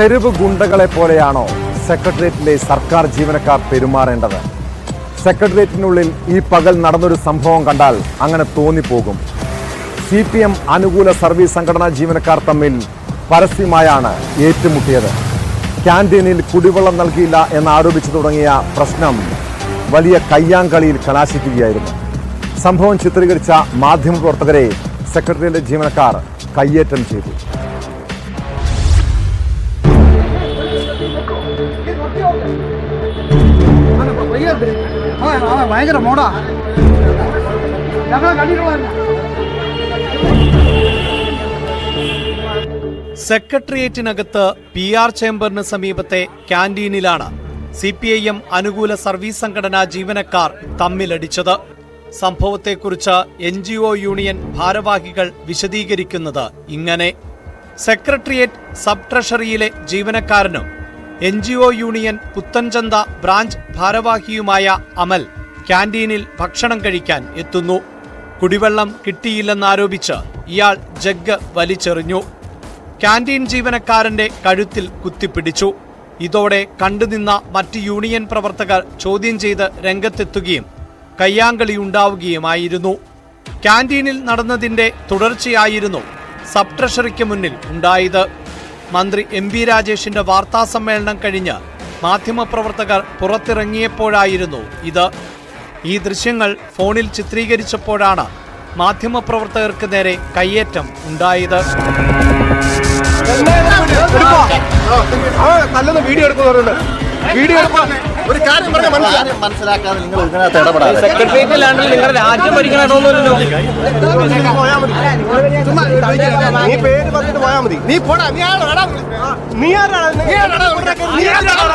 തെരുവ് ഗുണ്ടകളെ പോലെയാണോ സെക്രട്ടേറിയറ്റിലെ സർക്കാർ ജീവനക്കാർ പെരുമാറേണ്ടത്? സെക്രട്ടേറിയറ്റിനുള്ളിൽ ഈ പകൽ നടന്നൊരു സംഭവം കണ്ടാൽ അങ്ങനെ തോന്നിപ്പോകും. സി പി എം അനുകൂല സർവീസ് സംഘടനാ ജീവനക്കാർ തമ്മിൽ പരസ്യമായാണ് ഏറ്റുമുട്ടിയത്. ക്യാന്റീനിൽ കുടിവെള്ളം നൽകിയില്ല എന്നാരോപിച്ചു തുടങ്ങിയ പ്രശ്നം വലിയ കയ്യാങ്കളിയിൽ കലാശിക്കുകയായിരുന്നു. സംഭവം ചിത്രീകരിച്ച മാധ്യമപ്രവർത്തകരെ സെക്രട്ടേറിയറ്റ് ജീവനക്കാർ കയ്യേറ്റം ചെയ്തു. ഭയങ്കര മോടാ. ഞങ്ങളെ കണ്ടിട്ടുള്ള സെക്രട്ടേറിയറ്റിനകത്ത് പി ആർ ചേംബറിന് സമീപത്തെ ക്യാന്റീനിലാണ് സി പി ഐ എം അനുകൂല സർവീസ് സംഘടനാ ജീവനക്കാർ തമ്മിലടിച്ചത്. സംഭവത്തെക്കുറിച്ച് എൻ ജി ഒ യൂണിയൻ ഭാരവാഹികൾ വിശദീകരിക്കുന്നത് ഇങ്ങനെ. സെക്രട്ടേറിയറ്റ് സബ് ട്രഷറിയിലെ ജീവനക്കാരനും N G O union Puthenchantha branch ഭാരവാഹിയുമായ Amal ക്യാന്റീനിൽ ഭക്ഷണം കഴിക്കാൻ എത്തുന്നു. കുടിവെള്ളം കിട്ടിയില്ലെന്നാരോപിച്ച് ഇയാൾ ജഗ് വലിച്ചെറിഞ്ഞു. ക്യാന്റീൻ ജീവനക്കാരന്റെ കഴുത്തിൽ കുത്തിപ്പിടിച്ചു. ഇതോടെ കണ്ടുനിന്ന മറ്റ് യൂണിയൻ പ്രവർത്തകർ ചോദ്യം ചെയ്ത് രംഗത്തെത്തുകയും കയ്യാങ്കളി ഉണ്ടാവുകയുമായിരുന്നു. ക്യാന്റീനിൽ നടന്നതിന്റെ തുടർച്ചയായിരുന്നു സബ് ട്രഷറിക്ക് മുന്നിൽ ഉണ്ടായത്. മന്ത്രി എം വി രാജേഷിന്റെ വാർത്താസമ്മേളനം കഴിഞ്ഞ് മാധ്യമപ്രവർത്തകർ പുറത്തിറങ്ങിയപ്പോഴായിരുന്നു ഇത് ഈ ദൃശ്യങ്ങൾ ഫോണിൽ ചിത്രീകരിച്ചപ്പോഴാണ് മാധ്യമപ്രവർത്തകർക്ക് നേരെ കയ്യേറ്റം ഉണ്ടായത് വീഡിയോ എടുക്കുന്നുണ്ട് വീഡിയോ ഒരു കാര്യം പറഞ്ഞാൽ മനസ്സിലാക്കാതെ നിങ്ങൾ ഇതിനകത്ത് ഇടപെടാതെ. സെക്രട്ടേറിയറ്റിലാണെങ്കിൽ നിങ്ങൾ രാജ്യം ഭരിക്കണമല്ലോ നീ പേര് പറഞ്ഞിട്ട് പോയാ മതി. നീ പോടാ നീ നീ ആരാടാ നീ ആരാടാ നീ ആരാടാ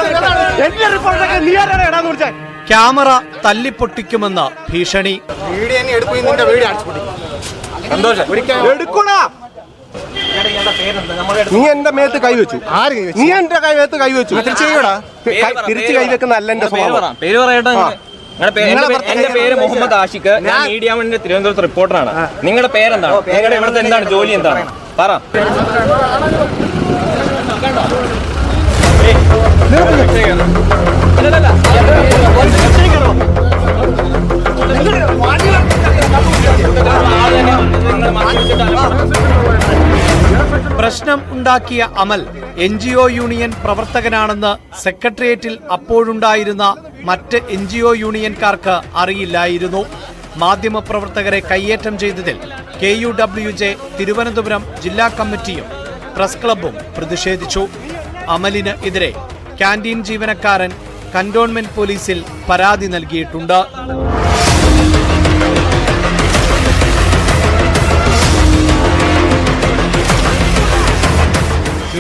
എന്റെ റിപ്പോർട്ടൊക്കെ നീ ആരാടാ ഇടാന്ന് വിളിച്ചേ? ക്യാമറ തല്ലിപ്പൊട്ടിക്കുമെന്ന ഭീഷണി. വീഡിയോ എടുക്കും നിന്റെ വീഡിയോ എടുക്കണാ നീ എന്റെ മേത്ത് കൈവച്ചു ആര് നീ എന്റെ കൈവത്ത് കൈവച്ചു തിരിച്ചു ചെയ്യടാ. തിരിച്ചു കൈവെക്കുന്ന അല്ല എന്റെ പേര് പറ. സ്വഭാവം. പേര് പറയട്ടെ എന്റെ പേര് മുഹമ്മദ് ആഷിഖ്. ഞാൻ മീഡിയ വണ്ണിന്റെ തിരുവനന്തപുരത്ത് റിപ്പോർട്ടറാണ് നിങ്ങളുടെ പേരെന്താണ്? നിങ്ങളുടെ ഇവിടുത്തെ എന്താണ്? ജോലി എന്താണ്? പറ. അല്ലല്ലല്ല. പ്രശ്നം ഉണ്ടാക്കിയ Amal N G O union പ്രവർത്തകനാണെന്ന് സെക്രട്ടേറിയറ്റിൽ അപ്പോഴുണ്ടായിരുന്ന മറ്റ് എൻ ജി ഒ യൂണിയൻകാർക്ക് അറിയില്ലായിരുന്നു. മാധ്യമപ്രവർത്തകരെ കയ്യേറ്റം ചെയ്തതിൽ K U W J Thiruvananthapuram ജില്ലാ കമ്മിറ്റിയും പ്രസ് ക്ലബും പ്രതിഷേധിച്ചു. അമലിന് എതിരെ ക്യാന്റീൻ ജീവനക്കാരൻ കന്റോൺമെന്റ് പോലീസിൽ പരാതി നൽകിയിട്ടുണ്ട്.